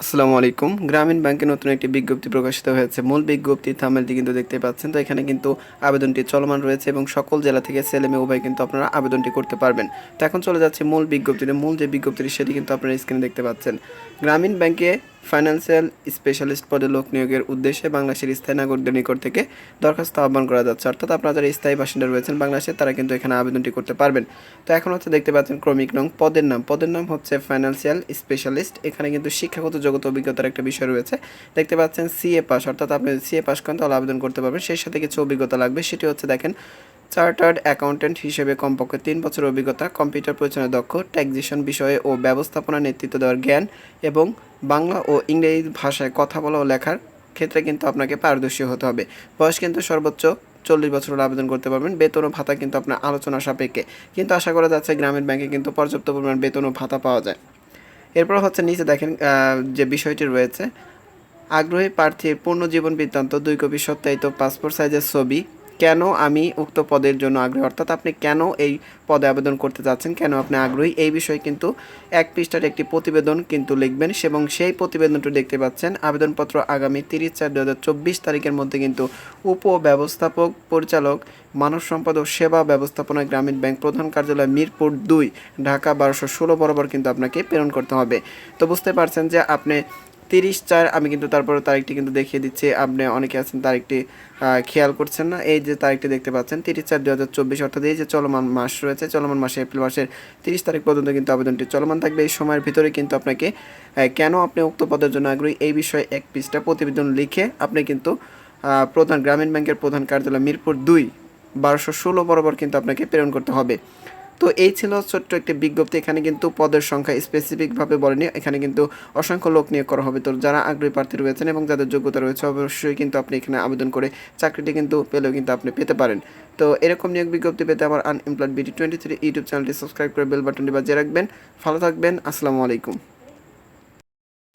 আসসালামু আলাইকুম। গ্রামীণ ব্যাংকে নতুন একটি বিজ্ঞপ্তি প্রকাশিত হয়েছে। মূল বিজ্ঞপ্তি থামেলটি কিন্তু দেখতে পাচ্ছেন। তো এখানে কিন্তু আবেদনটি চলমান রয়েছে এবং সকল জেলা থেকে ছেলে মেয়ে উভয় কিন্তু আপনারা আবেদনটি করতে পারবেন। তো এখন চলে যাচ্ছে মূল বিজ্ঞপ্তিতে। মূল যে বিজ্ঞপ্তিটি সেটি কিন্তু আপনারা স্ক্রিনে দেখতে পাচ্ছেন। গ্রামীণ ব্যাংকে ফাইন্যান্সিয়াল স্পেশালিস্ট পদে লোক নিয়োগের উদ্দেশ্যে বাংলাদেশের স্থায়ী নাগরিকদের নিকট থেকে দরখাস্ত আহ্বান করা যাচ্ছে। অর্থাৎ আপনারা যারা স্থায়ী বাসিন্দা রয়েছেন বাংলাদেশে, তারা কিন্তু এখানে আবেদনটি করতে পারবেন। তো এখন হচ্ছে দেখতে পাচ্ছেন ক্রমিক নং, পদের নাম। পদের নাম হচ্ছে ফাইন্যান্সিয়াল স্পেশালিস্ট। এখানে কিন্তু শিক্ষাগত জগত অভিজ্ঞতার একটা বিষয় রয়েছে। দেখতে পাচ্ছেন সিএ পাস, অর্থাৎ আপনি সিএ পাস করেন তাহলে আবেদন করতে পারবেন। সেই সাথে কিছু অভিজ্ঞতা লাগবে। সেটি হচ্ছে দেখেন চার্টার্ড অ্যাকাউন্ট্যান্ট হিসেবে কমপক্ষে তিন বছরের অভিজ্ঞতা, কম্পিউটার পরিচালনায় দক্ষ ট্যাক্সেশন বিষয়ে ও ব্যবস্থাপনা নেতৃত্ব দেওয়ার জ্ঞান এবং বাংলা ও ইংরেজি ভাষায় কথা বলা ও লেখার ক্ষেত্রে কিন্তু আপনাকে পারদর্শী হতে হবে। বয়স কিন্তু সর্বোচ্চ চল্লিশ বছরের আবেদন করতে পারবেন। বেতন ও ভাতা কিন্তু আপনার আলোচনা সাপেক্ষে। কিন্তু আশা করা যাচ্ছে গ্রামীণ ব্যাংকে কিন্তু পর্যাপ্ত পরিমাণ বেতন ও ভাতা পাওয়া যায়। এরপর হচ্ছে নিচে দেখেন যে বিষয়টি রয়েছে। আগ্রহী প্রার্থীর পূর্ণ জীবন বৃত্তান্ত, দুই কপি সত্যায়িত পাসপোর্ট সাইজের ছবি কেন আমি উক্ত পদের জন্য আগ্রহী? অর্থাৎ আপনি কেন এই পদে আবেদন করতে যাচ্ছেন? কেন আপনি আগ্রহী? এই বিষয়ে কিন্তু এক পৃষ্ঠার একটি প্রতিবেদন কিন্তু লিখবেন এবং সেই প্রতিবেদনটি দেখতে পাচ্ছেন। আবেদনপত্র আগামী তিরিশ চার দু তারিখের মধ্যে কিন্তু উপব্যবস্থাপক, পরিচালক, মানব সম্পদ ও সেবা ব্যবস্থাপনা গ্রামীণ ব্যাংক প্রধান কার্যালয় মিরপুর দুই, ঢাকা বারোশো ষোলো বরাবর কিন্তু আপনাকে প্রেরণ করতে হবে। তো বুঝতে পারছেন যে আপনি তিরিশ, চার, আমি কিন্তু তারপরে তারিখটি কিন্তু দেখিয়ে দিচ্ছি। আপনি অনেকে আছেন, তারিখটি খেয়াল করছেন না। এই যে তারিখটি দেখতে পাচ্ছেন, তিরিশ, চার দু হাজার চব্বিশ, অর্থাৎ এই যে চলমান মাস রয়েছে, চলমান মাসে এপ্রিল মাসের তিরিশ তারিখ পর্যন্ত কিন্তু আবেদনটি চলমান থাকবে। এই সময়ের ভিতরে কিন্তু আপনাকে কেন আপনি উক্ত পদের জন্য আগ্রহী, এই বিষয়ে এক পৃষ্ঠা প্রতিবেদন লিখে আপনি কিন্তু প্রধান গ্রামীণ ব্যাংকের প্রধান কার্যালয় মিরপুর দুই, বারোশো ষোলো বরাবর কিন্তু আপনাকে প্রেরণ করতে হবে। তো এই ছিল ছোট্ট একটি বিজ্ঞপ্তি। এখানে কিন্তু পদের সংখ্যা স্পেসিফিকভাবে বলেনি। এখানে কিন্তু অসংখ্য লোক নিয়োগ করা হবে। তো যারা আগ্রহী প্রার্থী রয়েছেন এবং যাদের যোগ্যতা রয়েছে, অবশ্যই কিন্তু আপনি এখানে আবেদন করে চাকরিটি কিন্তু পেলেও কিন্তু আপনি পেতে পারেন। তো এরকম নিয়োগ বিজ্ঞপ্তি পেতে আমার unemployed BD twenty three YouTube চ্যানেলটি সাবস্ক্রাইব করে বেল বাটনটি বাজিয়ে রাখবেন। ভালো থাকবেন। আসসালামু আলাইকুম।